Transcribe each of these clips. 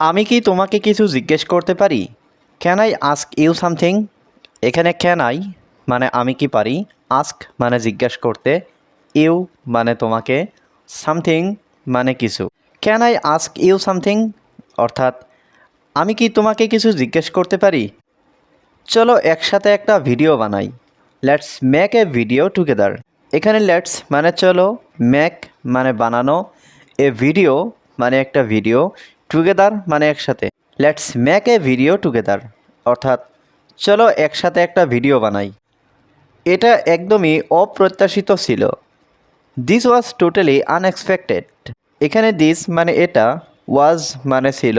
আমি কি তোমাকে কিছু জিজ্ঞেস করতে পারি? Can I ask you something এখানে ক্যান আই মানে আমি কি পারি? আস্ক মানে জিজ্ঞেস করতে ইউ মানে তোমাকে সামথিং মানে কিছু। Can I ask you something অর্থাৎ, আমি কি তোমাকে কিছু জিজ্ঞেস করতে পারি? চলো একসাথে একটা ভিডিও বানাই। Let's make a video together এখানে লেটস মানে চলো মেক মানে বানানো। এ ভিডিও মানে একটা ভিডিও টুগেদার মানে একসাথে। Let's make a video together অর্থাৎ, চলো একসাথে একটা ভিডিও বানাই। এটা একদমই অপ্রত্যাশিত ছিল। দিস ওয়াজ টোটালি আনএক্সপেক্টেড এখানে দিস মানে এটা ওয়াজ মানে ছিল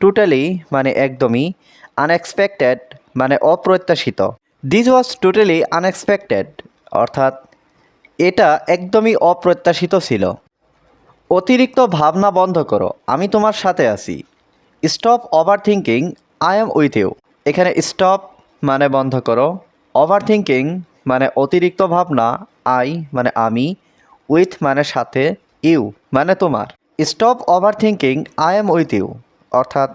টোটালি মানে একদমই আনএক্সপেক্টেড মানে অপ্রত্যাশিত। দিস ওয়াজ টোটালি আনএক্সপেক্টেড অর্থাৎ, এটা একদমই অপ্রত্যাশিত ছিল। অতিরিক্ত ভাবনা বন্ধ করো, আমি তোমার সাথে আছি। Stop overthinking I am with you এখানে স্টপ মানে বন্ধ করো ওভার থিঙ্কিং মানে অতিরিক্ত ভাবনা আই মানে আমি উইথ মানে সাথে ইউ মানে তোমার। Stop overthinking I am with you অর্থাৎ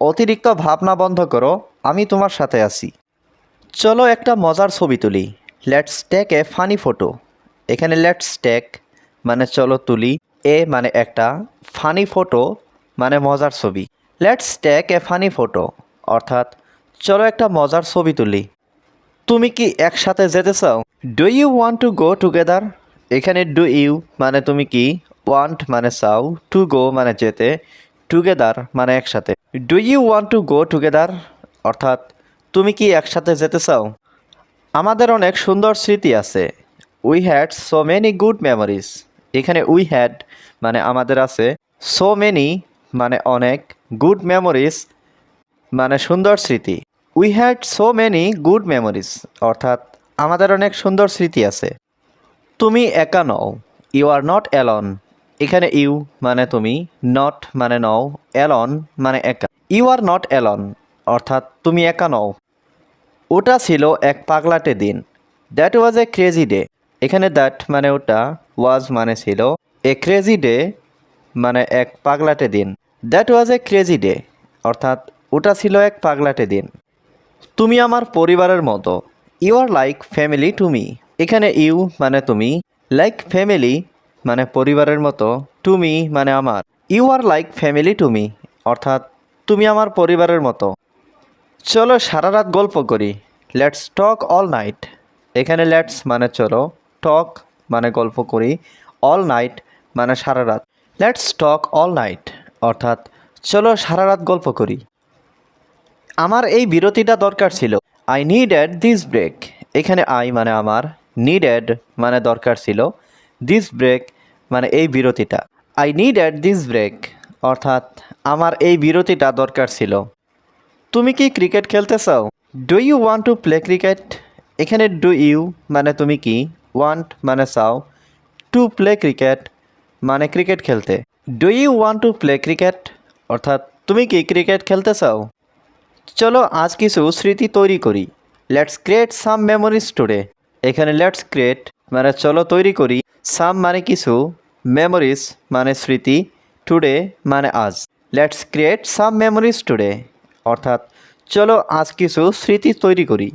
অতিরিক্ত ভাবনা বন্ধ করো, আমি তোমার সাথে আছি। চলো একটা মজার ছবি তুলি। Let's take a funny photo এখানে লেটস টেক মানে চলো তুলি। এ মানে একটা ফানি ফটো মানে মজার ছবি। Let's take a funny photo অর্থাৎ চলো একটা মজার ছবি তুলি। তুমি কি একসাথে যেতে চাও? Do you want to go together এখানে ডু ইউ মানে তুমি কি ওয়ান্ট মানে চাও টু গো মানে যেতে টুগেদার মানে একসাথে। Do you want to go together অর্থাৎ তুমি কি একসাথে যেতে চাও? আমাদের অনেক সুন্দর স্মৃতি আছে। We had so many good memories এখানে উই হ্যাড মানে আমাদের আছে সো মেনি মানে অনেক গুড মেমোরিজ মানে সুন্দর স্মৃতি। We had so many good memories অর্থাৎ আমাদের অনেক সুন্দর স্মৃতি আছে। তুমি একা নও ইউ আর নট অ্যালন এখানে ইউ মানে তুমি নট মানে নও অ্যালন মানে একা। ইউ আর নট অ্যালন অর্থাৎ তুমি একা নও। ওটা ছিল এক পাগলাটে দিন। That was a crazy day এখানে দ্যাট মানে ওটা ওয়াজ মানে ছিল এ ক্রেজি ডে মানে এক পাগলাটে দিন। That was a crazy day অর্থাৎ ওটা ছিল এক পাগলাটে দিন। তুমি আমার পরিবারের মতো you are like family to me এখানে ইউ মানে তুমি লাইক ফ্যামিলি মানে পরিবারের মতো টু মি মানে আমার। You are like family to me অর্থাৎ তুমি আমার পরিবারের মতো। চলো সারা রাত গল্প করি। লেটস টক অল নাইট এখানে লেটস মানে চলো টক মানে গল্প করি অল নাইট মানে সারা রাত। লেটস টক অল নাইট অর্থাৎ চলো সারা রাত গল্প করি। আমার এই বিরতিটা দরকার ছিল। I need add this break এখানে আই মানে আমার নিড অ্যাড মানে দরকার ছিল। দিস ব্রেক মানে এই বিরতিটা। I need add this break অর্থাৎ আমার এই বিরতিটা দরকার ছিল। তুমি কি ক্রিকেট খেলতে চাও? Do you want to play cricket এখানে ডু ইউ মানে তুমি কি? ওয়ান্ট মানে চাও টু প্লে ক্রিকেট মানে ক্রিকেট খেলতে। Do you want to play cricket অর্থাৎ, তুমি কি ক্রিকেট খেলতে চাও? চলো আজ কিছু স্মৃতি তৈরি করি। Let's create some memories today এখানে লেটস ক্রিয়েট মানে চলো তৈরি করি। সাম মানে কিছু মেমোরিজ মানে স্মৃতি টুডে মানে আজ। Let's create some memories today অর্থাৎ, চলো আজ কিছু স্মৃতি তৈরি করি।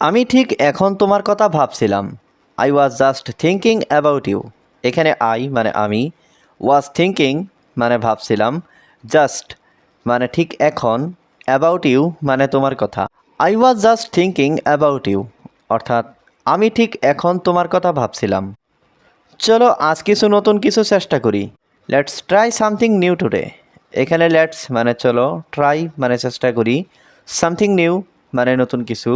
আমি ঠিক এখন তোমার কথা ভাবছিলাম। I was just thinking about you এখানে আই মানে আমি। ওয়াজ থিঙ্কিং মানে ভাবছিলাম। জাস্ট মানে ঠিক এখন। অ্যাবাউট ইউ মানে তোমার কথা। I was just thinking about you অর্থাৎ আমি ঠিক এখন তোমার কথা ভাবছিলাম। চলো আজ কিছু নতুন কিছু চেষ্টা করি। Let's try something new today এখানে লেটস মানে চলো ট্রাই মানে চেষ্টা করি। সামথিং নিউ মানে নতুন কিছু।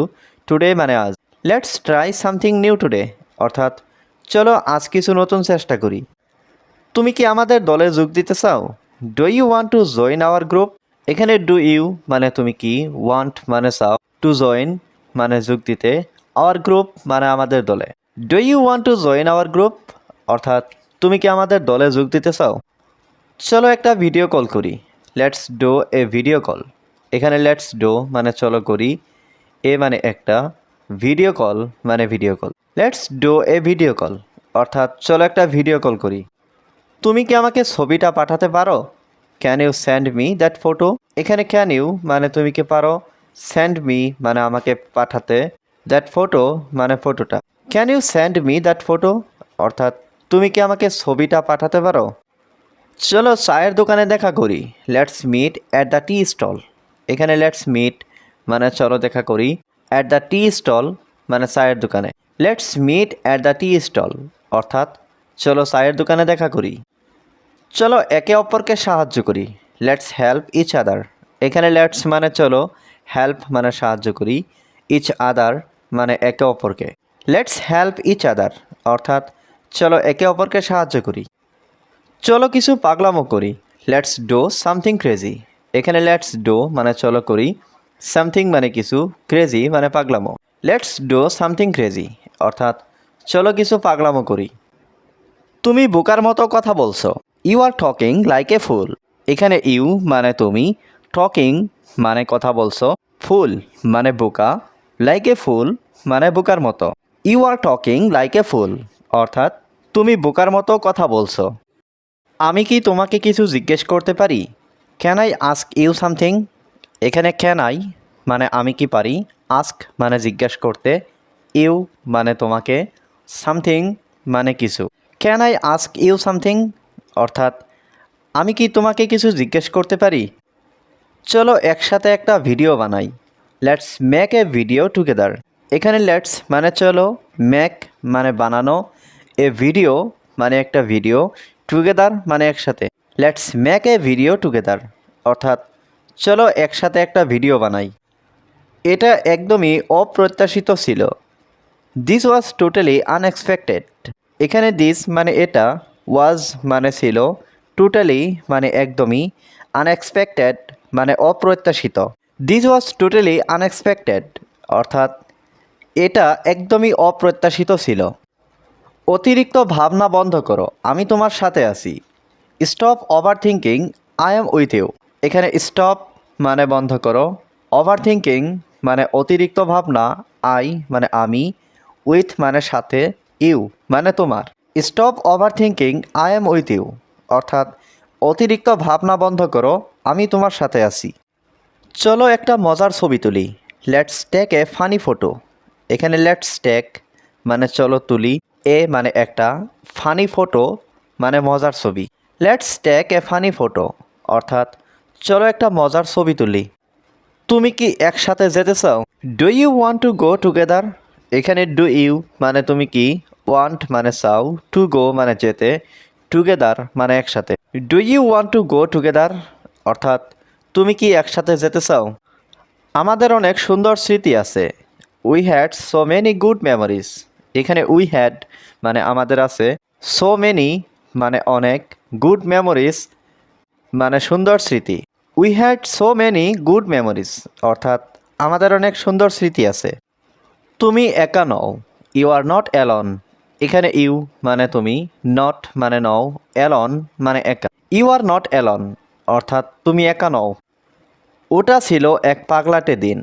টুডে মানে আজ। Let's try something new today অর্থাৎ, চলো আজ কিছু নতুন চেষ্টা করি। তুমি কি আমাদের দলে যোগ দিতে চাও? Do you want to join our group এখানে ডু ইউ মানে তুমি কি ওয়ান্ট মানে চাও। টু জয়েন মানে যোগ দিতে আওয়ার গ্রুপ মানে আমাদের দলে। Do you want to join our group অর্থাৎ, তুমি কি আমাদের দলে যোগ দিতে চাও? চলো একটা ভিডিও কল করি। Let's do a video call এখানে লেটস ডো মানে চলো করি। এ মানে একটা ভিডিও কল মানে video call let's do a video call অর্থাৎ চলো একটা ভিডিও কল করি। তুমি কি আমাকে ছবিটা পাঠাতে পারো? Can you send me that photo এখানে ক্যান ইউ মানে তুমি কি পারো? সেন্ড মি মানে আমাকে পাঠাতে দ্যাট ফটো মানে ফটোটা can you send me that photo অর্থাৎ তুমি কি আমাকে ছবিটা পাঠাতে পারো? চলো চায়ের দোকানে দেখা করি। Let's meet at the tea stall এখানে লেটস মিট মানে চলো দেখা করি। অ্যাট দ্য টি স্টল মানে চায়ের দোকানে। Let's meet at the tea stall অর্থাৎ, চলো চায়ের দোকানে দেখা করি। চলো একে অপরকে সাহায্য করি। লেটস হেল্প ইচ আদার এখানে লেটস মানে চলো হেল্প মানে সাহায্য করি। ইচ আদার মানে একে অপরকে। লেটস হেল্প ইচ আদার অর্থাৎ, চলো একে অপরকে সাহায্য করি। চলো কিছু পাগলামো করি। লেটস ডো সামথিং ক্রেজি এখানে লেটস ডো মানে চলো করি। সামথিং মানে কিছু ক্রেজি মানে পাগলামো। লেটস ডো সামথিং ক্রেজি অর্থাৎ, চলো কিছু পাগলামো করি। তুমি বোকার মতো কথা বলছো। You are talking like a fool এখানে ইউ মানে তুমি টকিং মানে কথা বলছো ফুল মানে বোকা লাইক এ ফুল মানে বোকার মতো। You are talking like a fool অর্থাৎ, তুমি বোকার মতো কথা বলছো। আমি কি তোমাকে কিছু জিজ্ঞেস করতে পারি? Can I ask you something এখানে ক্যান আই মানে আমি কি পারি? আস্ক মানে জিজ্ঞেস করতে ইউ মানে তোমাকে সামথিং মানে কিছু। Can I ask you something অর্থাৎ, আমি কি তোমাকে কিছু জিজ্ঞেস করতে পারি? চলো একসাথে একটা ভিডিও বানাই। Let's make a video together এখানে লেটস মানে চলো মেক মানে বানানো। এ ভিডিও মানে একটা ভিডিও টুগেদার মানে একসাথে। Let's make a video together অর্থাৎ, চলো একসাথে একটা ভিডিও বানাই। এটা একদমই অপ্রত্যাশিত ছিল। দিস ওয়াজ টোটালি আনএক্সপেক্টেড এখানে দিস মানে এটা ওয়াজ মানে ছিল টোটালি মানে একদমই আনএক্সপেক্টেড মানে অপ্রত্যাশিত। দিস ওয়াজ টোটালি আনএক্সপেক্টেড অর্থাৎ এটা একদমই অপ্রত্যাশিত ছিল। অতিরিক্ত ভাবনা বন্ধ করো, আমি তোমার সাথে আছি। Stop over thinking I am with you এখানে স্টপ মানে বন্ধ করো ওভার থিঙ্কিং মানে অতিরিক্ত ভাবনা আই মানে আমি উইথ মানে সাথে ইউ মানে তোমার। Stop over thinking I am with you অর্থাৎ, অতিরিক্ত ভাবনা বন্ধ করো, আমি তোমার সাথে আছি। চলো একটা মজার ছবি তুলি। Let's take a funny photo এখানে লেটস টেক মানে চলো তুলি, এ মানে একটা ফানি ফটো মানে মজার ছবি। Let's take a funny photo অর্থাৎ, চলো একটা মজার ছবি তুলি। তুমি কি একসাথে যেতে চাও? Do you want to go together এখানে ডু ইউ মানে তুমি কি ওয়ান্ট মানে চাও টু গো মানে যেতে টুগেদার মানে একসাথে। Do you want to go together অর্থাৎ তুমি কি একসাথে যেতে চাও? আমাদের অনেক সুন্দর স্মৃতি আছে। We had so many good memories এখানে উই হ্যাড মানে আমাদের আছে। সো মেনি মানে অনেক গুড মেমোরিজ মানে সুন্দর স্মৃতি। We had so many good memories অর্থাৎ আমাদের অনেক সুন্দর স্মৃতি আছে। তুমি একা নও। ইউ আর নট অ্যালন এখানে ইউ মানে তুমি নট মানে নও। অ্যালন মানে একা। ইউ আর নট অ্যালন অর্থাৎ তুমি একা নও। ওটা ছিল এক পাগলাটে দিন।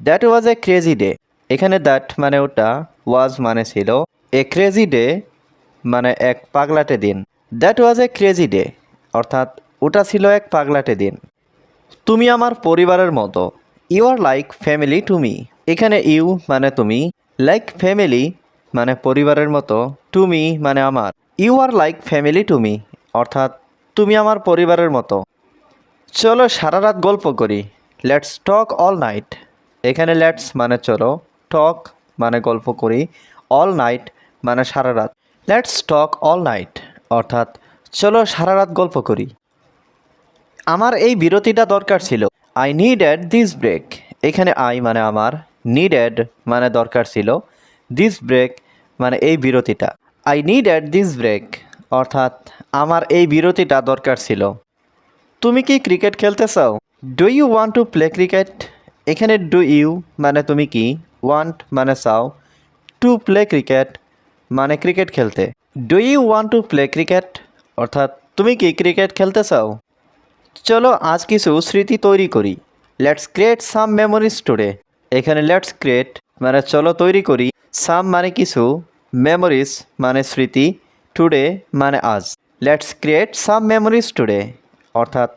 That was a crazy day এখানে দ্যাট মানে ওটা ওয়াজ মানে ছিল এ ক্রেজি ডে মানে এক পাগলাটে দিন। That was a crazy day অর্থাৎ ওটা ছিল এক পাগলাটে দিন। তুমি আমার পরিবারের মতো। You are like family to me এখানে ইউ মানে তুমি লাইক ফ্যামিলি মানে পরিবারের মতো টু মি মানে আমার। You are like family to me অর্থাৎ তুমি আমার পরিবারের মতো। চলো সারা রাত গল্প করি। লেটস টক অল নাইট এখানে লেটস মানে চলো টক মানে গল্প করি। অল নাইট মানে সারা রাত। লেটস টক অল নাইট অর্থাৎ চলো সারা রাত গল্প করি। আমার এই বিরতিটা দরকার ছিল। I need add this break এখানে আই মানে আমার নিড অ্যাড মানে দরকার ছিল। দিস ব্রেক মানে এই বিরতিটা। I need add this break অর্থাৎ আমার এই বিরতিটা দরকার ছিল। তুমি কি ক্রিকেট খেলতে চাও? Do you want to play cricket এখানে ডু ইউ মানে তুমি কি? ওয়ান্ট মানে চাও। টু প্লে ক্রিকেট মানে ক্রিকেট খেলতে। Do you want to play cricket অর্থাৎ তুমি কি ক্রিকেট খেলতে চাও? চলো আজ কিছু স্মৃতি তৈরি করি। Let's create some memories today এখানে লেটস ক্রিয়েট মানে চলো তৈরি করি সাম মানে কিছু মেমোরিজ মানে স্মৃতি টুডে মানে আজ। Let's create some memories today অর্থাৎ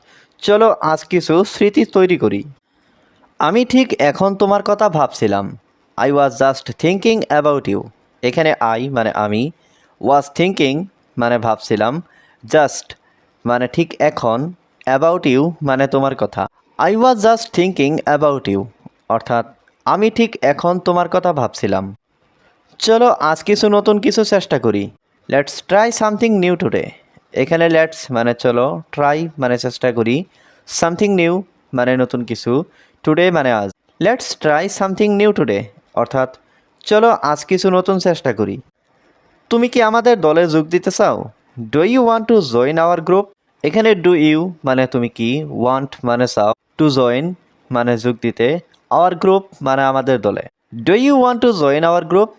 চলো আজ কিছু স্মৃতি তৈরি করি। আমি ঠিক এখন তোমার কথা ভাবছিলাম। I was just thinking about you এখানে আই মানে আমি ওয়াজ থিঙ্কিং মানে ভাবছিলাম। জাস্ট মানে ঠিক এখন অ্যাবাউট ইউ মানে তোমার কথা। I was just thinking about you অর্থাৎ আমি ঠিক এখন তোমার কথা ভাবছিলাম। চলো আজ কিছু নতুন কিছু চেষ্টা করি। Let's try something new today এখানে লেটস মানে চলো ট্রাই মানে চেষ্টা করি। সামথিং নিউ মানে নতুন কিছু। টুডে মানে আজ। Let's try something new today অর্থাৎ চলো আজ কিছু নতুন চেষ্টা করি। তুমি কি আমাদের দলে যোগ দিতে চাও? Do you want to join our group এখানে ডু ইউ মানে তুমি কি? ওয়ান্ট মানে চাও। টু জয়েন মানে যোগ দিতে। আওয়ার গ্রুপ মানে আমাদের দলে। Do you want to join our group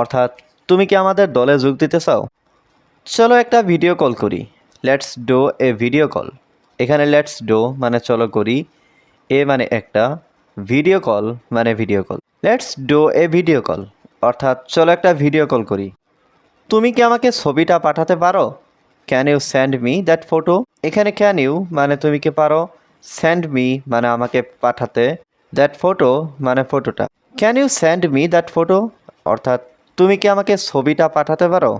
অর্থাৎ, তুমি কি আমাদের দলে যোগ দিতে চাও? চলো একটা ভিডিও কল করি। Let's do a video call এখানে লেটস ডো মানে চলো করি। এ মানে একটা ভিডিও কল মানে video call let's do a video call অর্থাৎ, চলো একটা ভিডিও কল করি। তুমি কি আমাকে ছবিটা পাঠাতে পারো? Can you send me that photo এখানে ক্যান ইউ মানে তুমি কি পারো? সেন্ড মি মানে আমাকে পাঠাতে দ্যাট ফটো মানে ফটোটা can you send me that photo অর্থাৎ, তুমি কি আমাকে ছবিটা পাঠাতে পারো?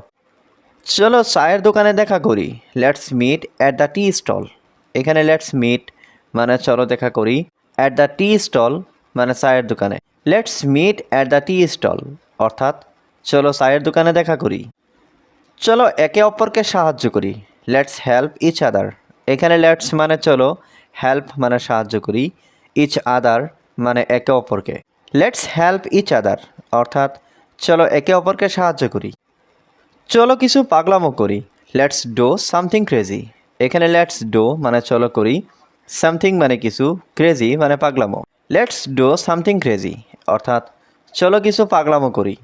চলো চায়ের দোকানে দেখা করি। Let's meet at the tea stall এখানে লেটস মিট মানে চলো দেখা করি অ্যাট দ্য টি স্টল মানে চায়ের দোকানে। Let's meet at the tea stall অর্থাৎ, চলো চায়ের দোকানে দেখা করি। চলো একে অপরকে সাহায্য করি। লেটস হেল্প ইচ আদার এখানে লেটস মানে চলো হেল্প মানে সাহায্য করি ইচ আদার মানে একে অপরকে। লেটস হেল্প ইচ আদার অর্থাৎ চলো একে অপরকে সাহায্য করি। চলো কিছু পাগলামো করি। লেটস ডো সামথিং ক্রেজি এখানে লেটস ডো মানে চলো করি। সামথিং মানে কিছু ক্রেজি মানে পাগলামো। লেটস ডো সামথিং ক্রেজি অর্থাৎ চলো কিছু পাগলামো করি।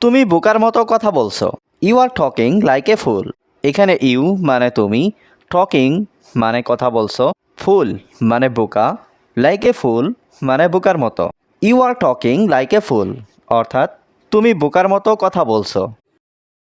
তুমি বোকার মতো কথা বলছো। You are talking like a fool এখানে ইউ মানে তুমি টকিং মানে কথা বলছো। ফুল মানে বোকা। লাইক এ ফুল মানে বোকার মতো। You are talking like a fool অর্থাৎ তুমি বোকার মতো কথা বলছো।